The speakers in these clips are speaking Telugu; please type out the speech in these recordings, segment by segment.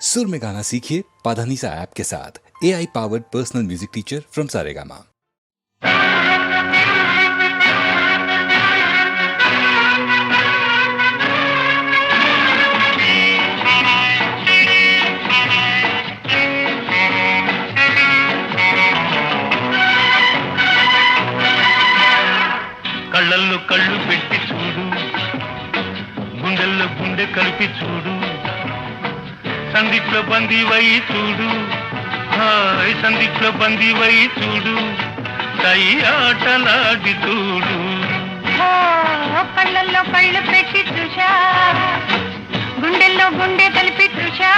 सुर में गाना सीखिए पाधानीसा ऐप के साथ A I powered personal music teacher from Saregama కళ్ళల్లో కళ్ళు పెట్టి చూడు గుండెల్లో గుండె కలిపి చూడు సందిప్లో బందీవై చూడు. హాయ్ సందిప్లో బందీవై చూడు. సై ఆటలాడి చూడు. కళ్ళల్లో కళ్ళు పెట్టి చూశా. గుండెల్లో గుండె కలిపి చూశా.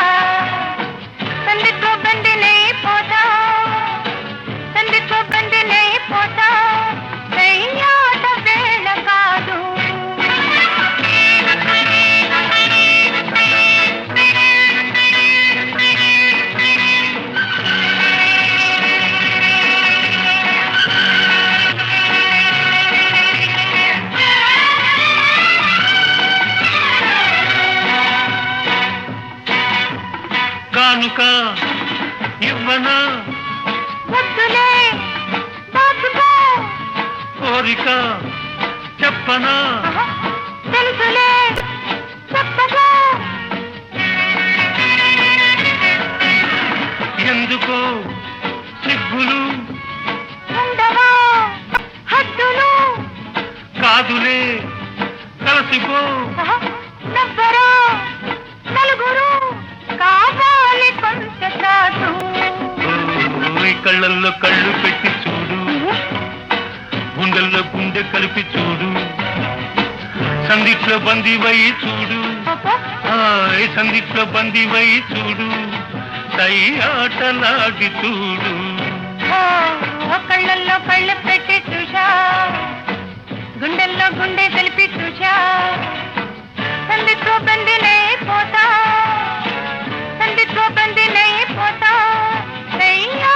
ఎందుకో సిగ్గులు ఉండవా? హద్దులు? కాదులే కలసిపో. నవ్వరా నలుగురు కావాలి కొంత చాటు. ఓయ్ కళ్ళల్లో కళ్ళు పెట్టి చూడు. గుండెల్లో గుండె కలిపి చూడు. సందిట్లో బందీవై చూడు. సందిట్లో బందీవై చూడు. సై ఆటలాడి చూడు. ఓ కళ్ళల్లో కళ్ళు పెట్టి చూశా. గుండెల్లో గుండె తెలిపి చూశా. సందితో బందినే పోతా. సందితో బందినే పోతా. చెయ్యాట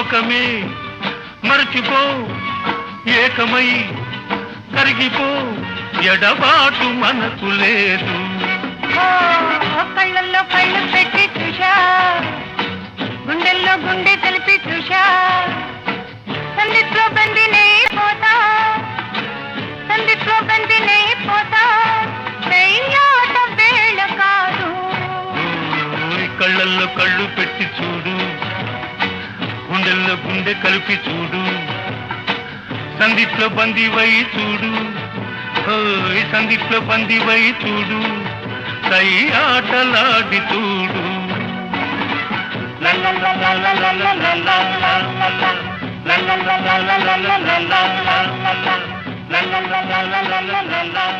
ఒకమే మరచిపో ఏకమై కరిగిపో ఎడబాటు మనకు లేదు. కళ్ళల్లో కళ్ళు పెట్టి చూశా గుండెల్లో గుండె కలిపి చూశా. సందిట్లో బందినే పోతా సందిట్లో బందినే పోతా కళ్ళల్లో కళ్ళు పెట్టి చూడు గుండెల్లో గుండె కలిపి చూడు సందిట్లో బందివై చూడు ఓయ్ సందిట్లో బందీవై చూడు సై ఆటలాడి చూడు ఎవరు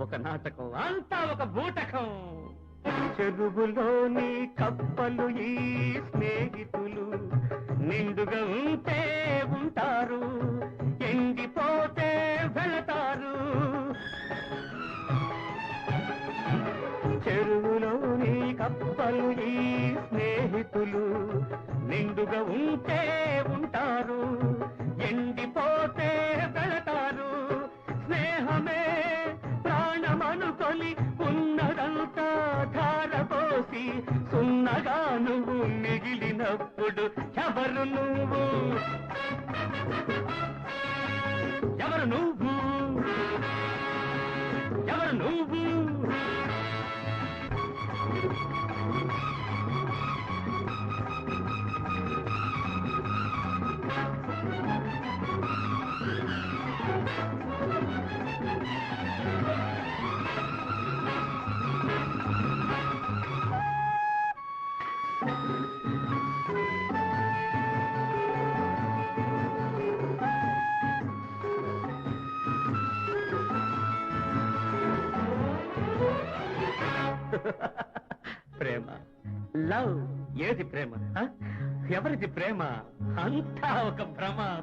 ఒక నాటకం అంతా ఒక బూటకం. చెరువులోని కప్పలు ఈ స్నేహితులు నిండుగా ఉంటే ఉంటారు ఎండిపోతే వెళతారు. చెరువులోని కప్పలు ఈ స్నేహితులు నిండుగా ఉంటే ఉంటారు ఎండిపోతే వెళతారు. ధారపోసి సున్నగా నువ్వు మిగిలినప్పుడు ఎవరు నువ్వు? ఎవరు నువ్వు? లవ్. ఏది ప్రేమ? ఎవరిది ప్రేమ? అంతా ఒక భ్రమ.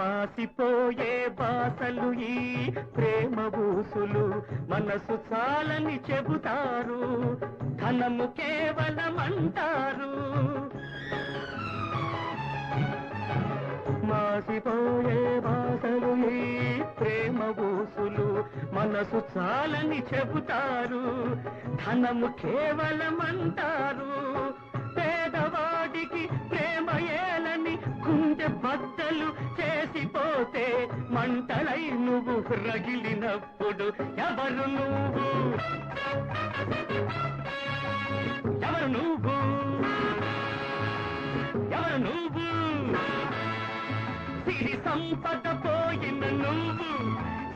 పాసిపోయే బాసలు ఈ ప్రేమ బూసులు మనసు చాలని చెబుతారు. ధనము కేవలం అంటారు మాసిపోయే బాసలు ఈ ప్రేమ ఊసులు మనసు చాలని చెబుతారు. ధనము కేవలం అంటారు పేదవాడికి ప్రేమ ఏలని గుండె బద్దలు చేసిపోతే మంటలై నువ్వు రగిలినప్పుడు ఎవరు నువ్వు? ఎవరు నువ్వు? ఎవరు నువ్వు? సిరి సంపద నువ్వు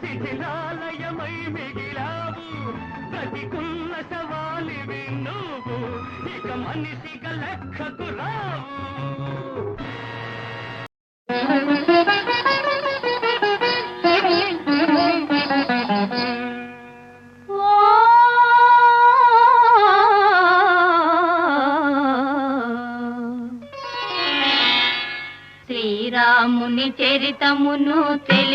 శిథిలాలయమై మిగిలావు. బ్రతికున్న శవాలివి నువ్వు ఇక మనిషిక లెక్కకు రావు. శ్రీరాముని చరితమును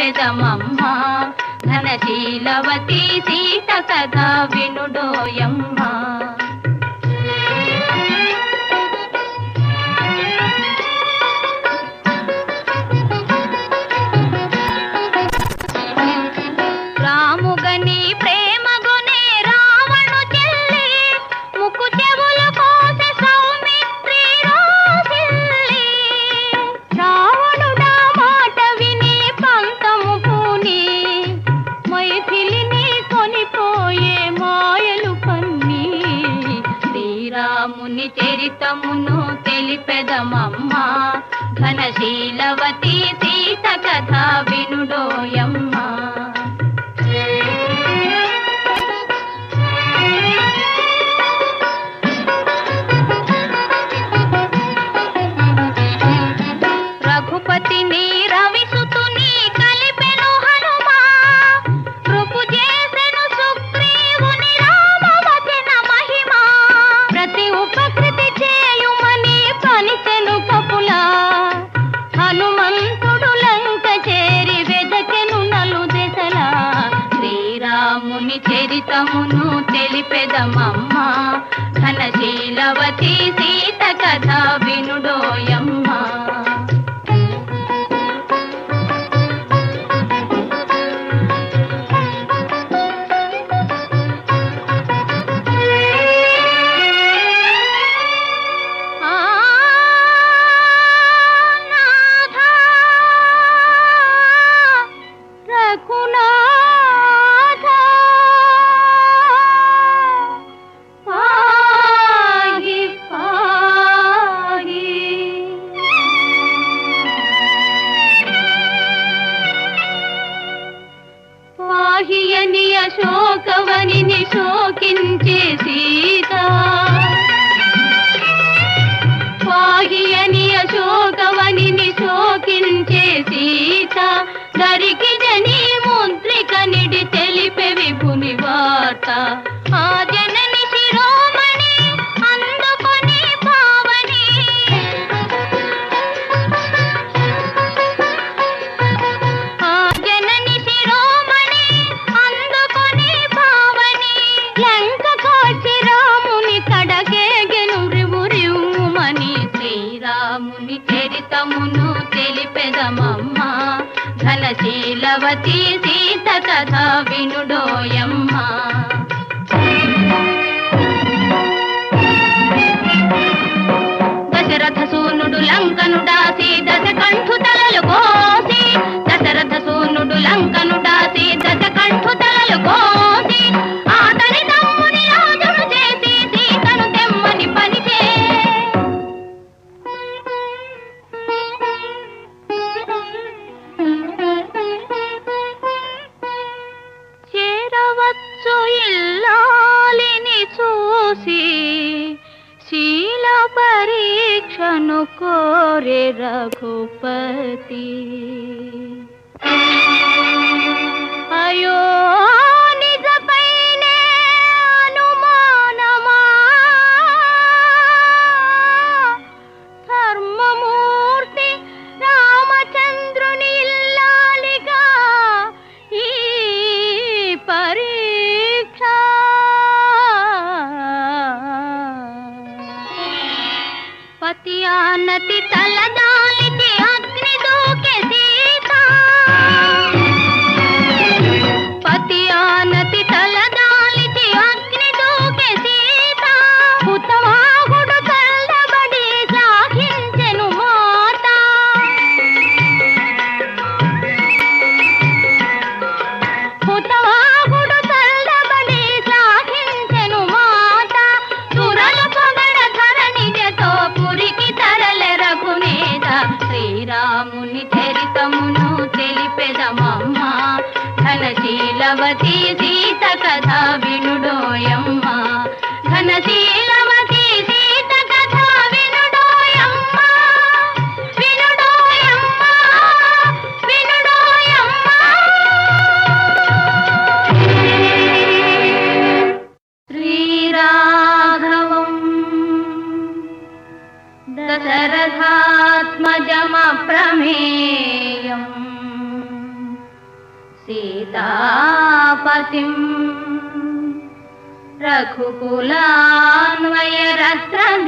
పెదమమ్మ ఘనశీలవతి సీత కథ వినుడోయమ్మా. చరితమును తెలిపెదమమ్మా. ఘనశీల శ్రీరాముని చరితమును తెలిపెదమమ్మా. ఘనశీలవతి సీత కథ వినుడోయమ్మ. కలిగియని అశోకవని శోకించే సీత. పాగియని అశోకవని శోకించే సీత. దరికి దశరథ సూనుడు లంకను దాసి దశ కంఠు తలలు కోసి దశరథ సూనుడు లంకను దాసి దశ కంఠు తలలు కోసి.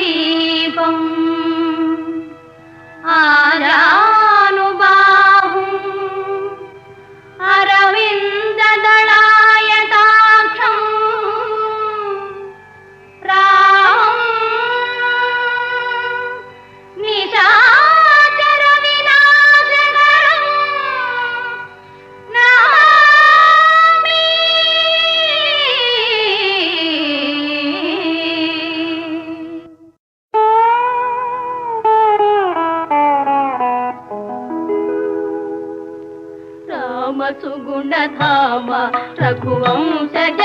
ദീപം ആരാ రఘువంశజ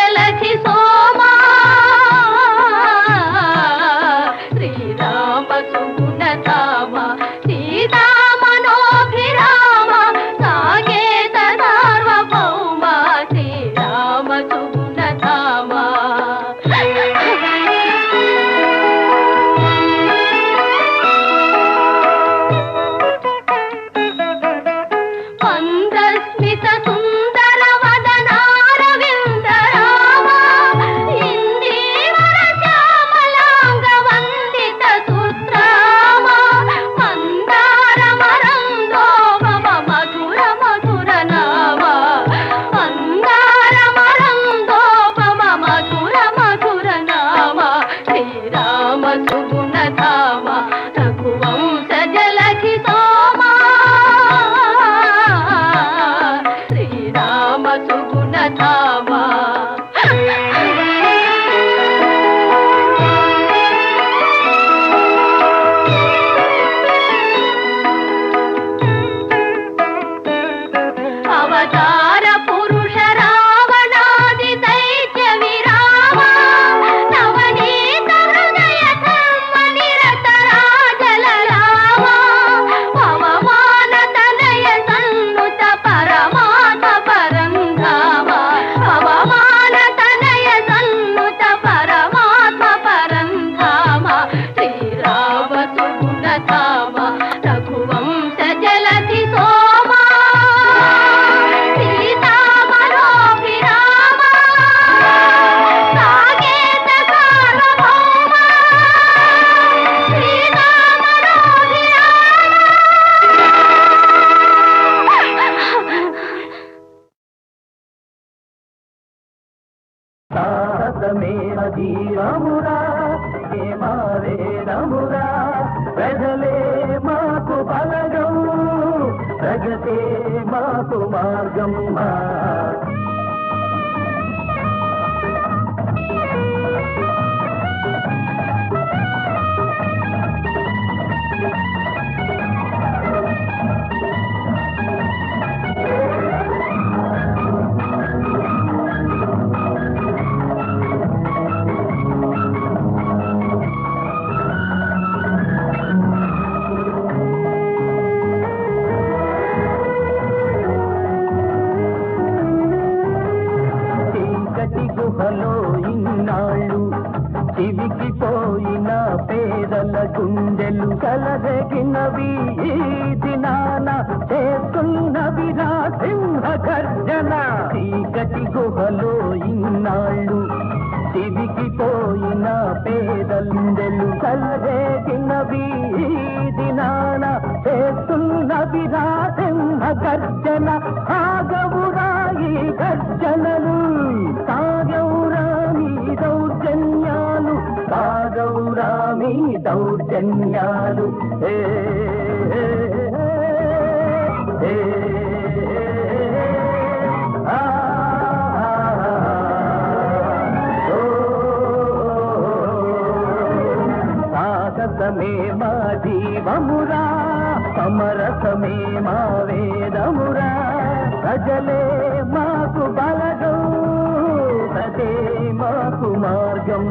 చేస్తున్నవి నా సింహ గర్జన ఆగవురాయి గర్జనలు సాగవురామి దౌర్జన్యాలు సాగవురామి దౌర్జన్యాలు ఏ ఏ, మా జీవమురా సమరసమే మా వేదమురా ప్రజలే మాకు బలగం ప్రజే మాకు మార్గం.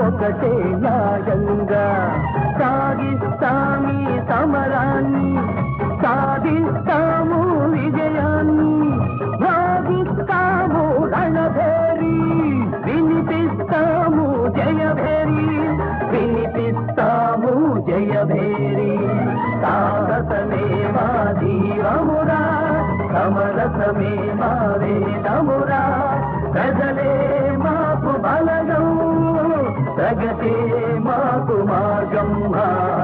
ఒకటే న్యాయంగా. సాగిస్తామీ సమరాన్ని సాధిస్తాము విజయాన్ని. సాగిస్తాము రణభేరి వినిపిస్తాము జయభేరి వినిపిస్తాము జయభేరి. సాహసమే మా జీవమురా సమరసమే మా వేదమురా. ప్రజలే ప్రగతే మాకు మార్గం హే.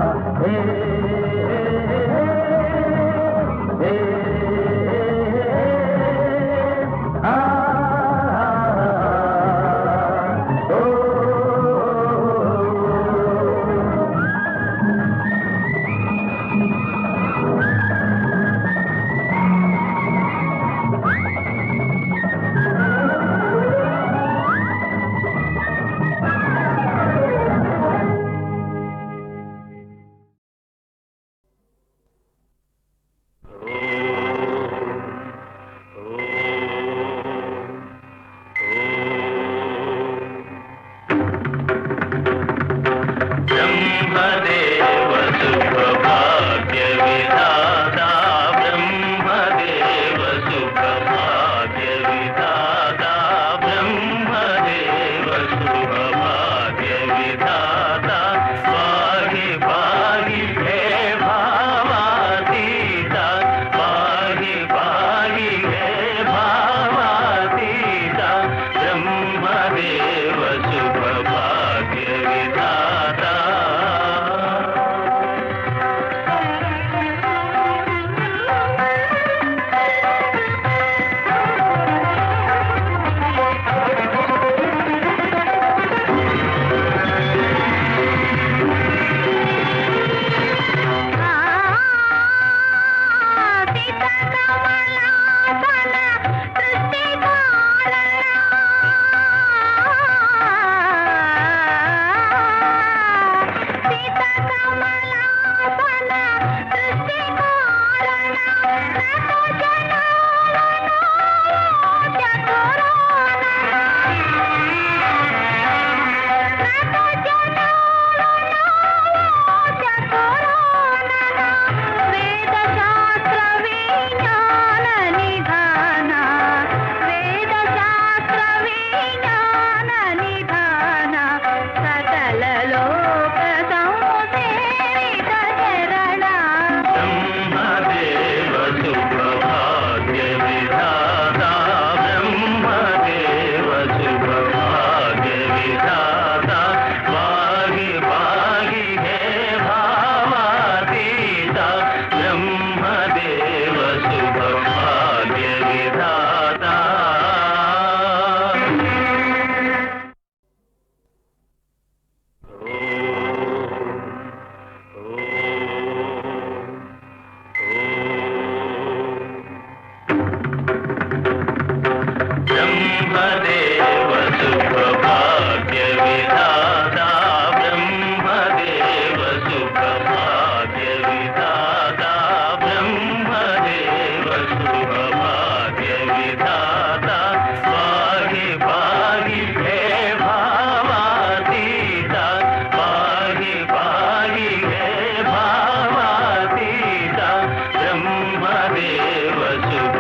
ನಮೋ ದೇವ